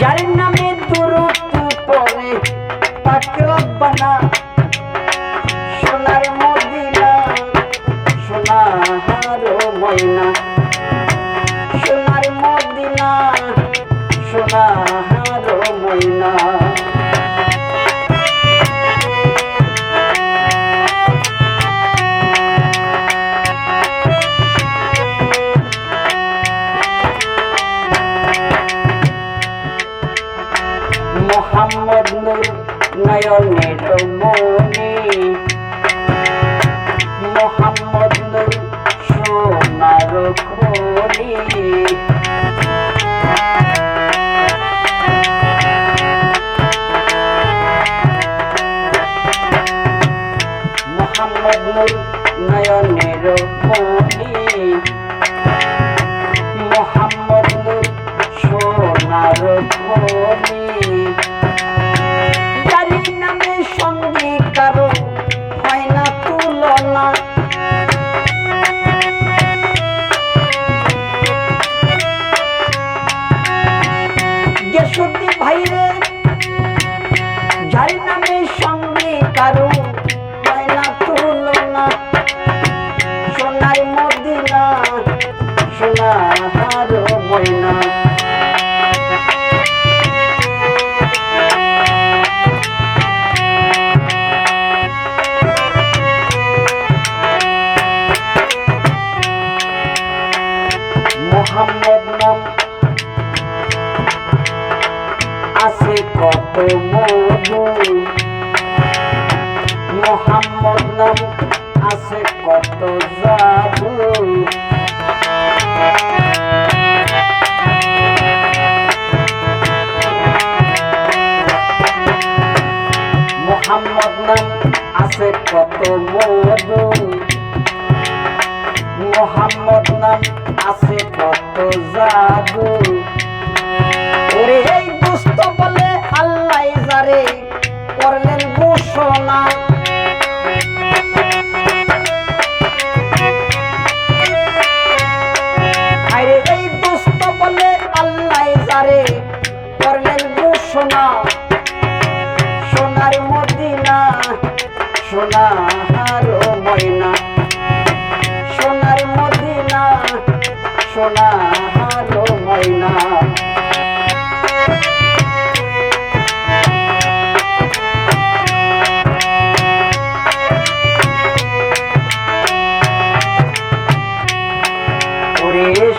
যার নামে দুরুদ পরে তাকে রব্বানা সোনার মদিনা সোনার ময়না। সোনার মদিনা সোনার ময়না। মোহাম্মদ নূর নয়নের মনি মোহাম্মদ নূর সোনার খনি মোহাম্মদ নূর নয়নের মনি গেসুদ্দি ভাইরে যার নামে সঙ্গে কারও হয় না মোহাম্মদ নাম আছে কত জাদু। মোহাম্মদ নাম আছে কত মধু। মোহাম্মদ নাম আছে কত জাদু। ঘোষণা সোনার মদিনা সোনার ময়না। সোনার মদিনা সোনার ময়না।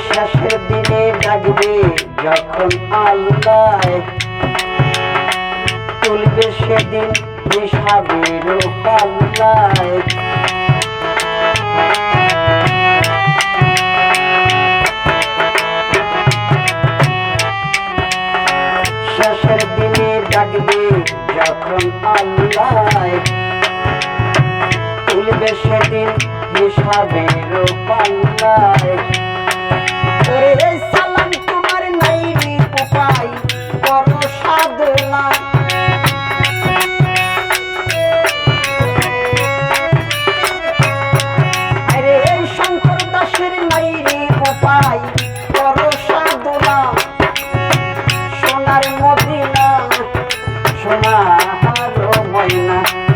শেষের দিনে ডাকবে যখন আল্লাহ চলবে সেদিন হিসাবের পাল্লায়। শেষের দিনে ডাকবে যখন আল্লায় তুলবে সেদিন হিসাবের পাল্লায়। ওরে সালাম তোমার নাই উপায় Украина.